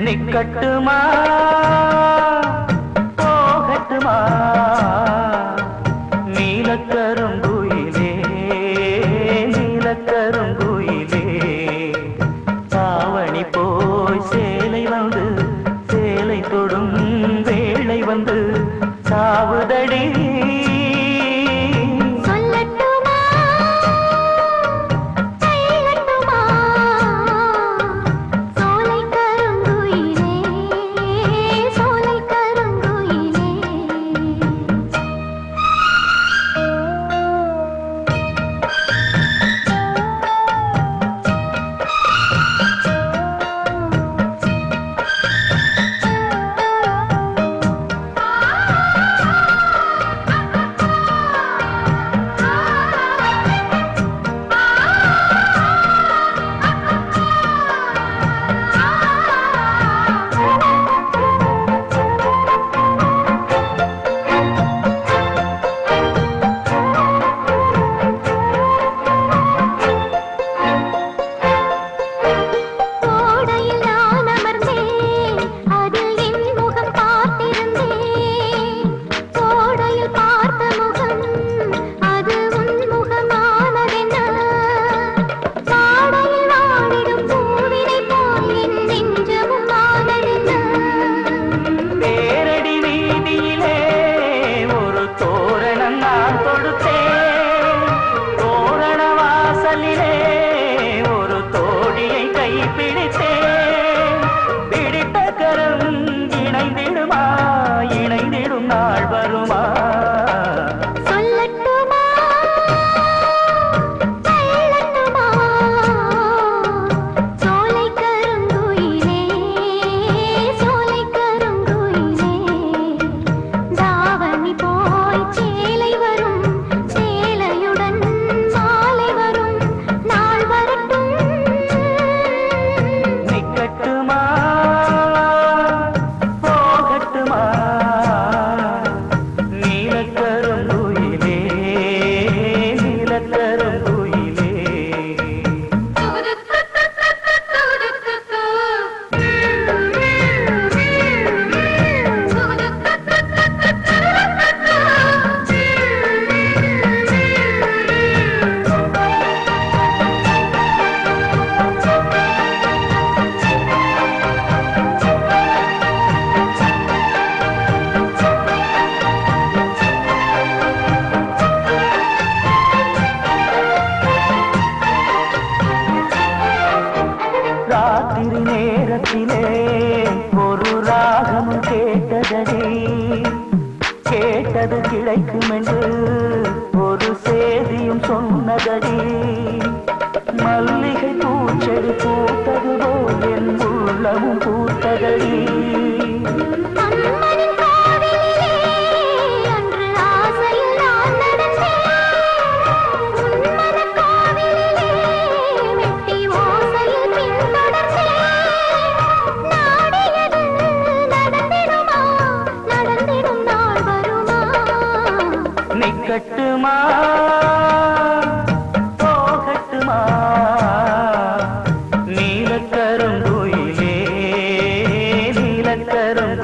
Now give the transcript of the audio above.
நிக்கட்டுமா? போகட்டுமா? நீலக்கருங்குயிலே நீலக்கருங்குயிலே. பாவணி போய் சேலை வந்து சேலை தொடும் வேளை வந்து சாவுதடி ராத்திரி நேரத்திலே ஒரு ராகமும் கேட்டதடி. கேட்டது கிடைக்கும் என்று ஒரு செய்தியும் சொன்னதடி. மல்லிகை பூச்செடி பூத்தது போல் என் உள்ளமும் பூத்ததடி. போகட்டுமா போகட்டுமா நீலக்கரும் கோயிலே நீலக்கரும்